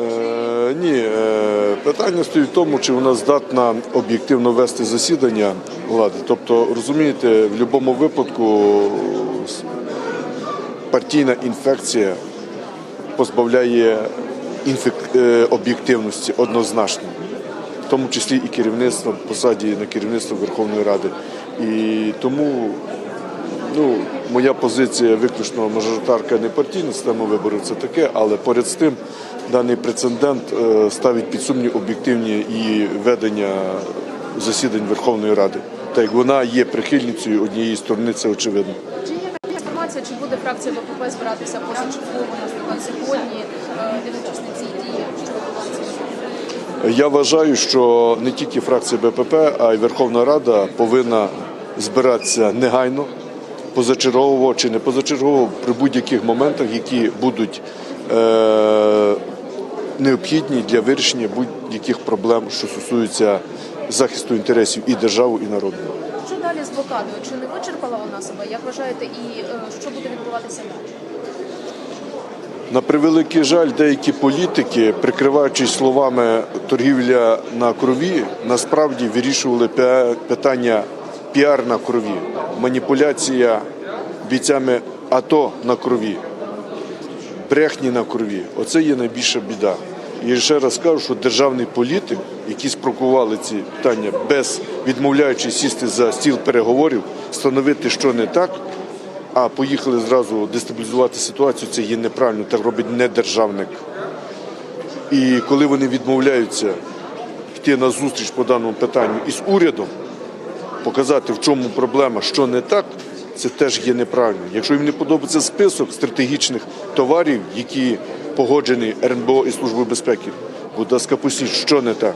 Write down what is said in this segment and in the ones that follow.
Е, ні, е, питання стоїть в тому, чи вона здатна об'єктивно вести засідання влади. Тобто, розумієте, в будь-якому випадку партійна інфекція позбавляє е, об'єктивності однозначно, в тому числі і керівництва посаді на керівництво Верховної Ради. І тому Ну, моя позиція виключно мажоритарка не партійна система виборів, це таке, але поряд з тим даний прецедент е, ставить під сумнів об'єктивні і ведення засідань Верховної Ради. Так як вона є прихильницею однієї сторони, це очевидно. Чи є така інформація, чи буде фракція БПП збиратися позачергово, наприклад, сьогодні, е, дивлячись на ці дії. Я вважаю, що не тільки фракція БПП, а й Верховна Рада повинна збиратися негайно, позачергово чи не позачергово при будь-яких моментах, які будуть е- необхідні для вирішення будь-яких проблем, що стосуються захисту інтересів і держави, і народу. Що далі з блокадою? Чи не вичерпала вона себе? Як вважаєте, і е, що буде відбуватися далі? На превеликий жаль, деякі політики, прикриваючись словами торгівля на крові, насправді вирішували питання піар на крові, маніпуляція бійцями АТО на крові, брехні на крові. Оце є найбільша біда. І ще раз кажу, що державний політик, які спрокували ці питання без відмовляючись сісти за стіл переговорів, встановити, що не так, а поїхали зразу дестабілізувати ситуацію, це є неправильно, так робить не державник. І коли вони відмовляються йти на зустріч по даному питанню із урядом, показати, в чому проблема, що не так, це теж є неправильно. Якщо їм не подобається список стратегічних товарів, які погоджені РНБО і Службою безпеки, будь ласка, пустіть, що не так.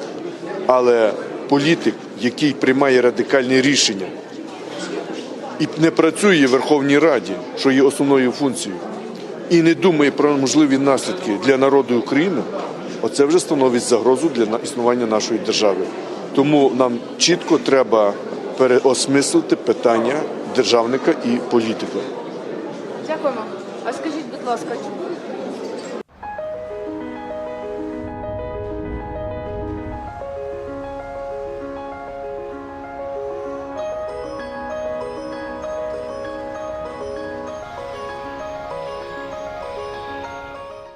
Але політик, який приймає радикальні рішення, і не працює в Верховній Раді, що є основною функцією, і не думає про можливі наслідки для народу України, оце вже становить загрозу для існування нашої держави. Тому нам чітко треба переосмислити питання державника і політика. Дякуємо. А скажіть, будь ласка,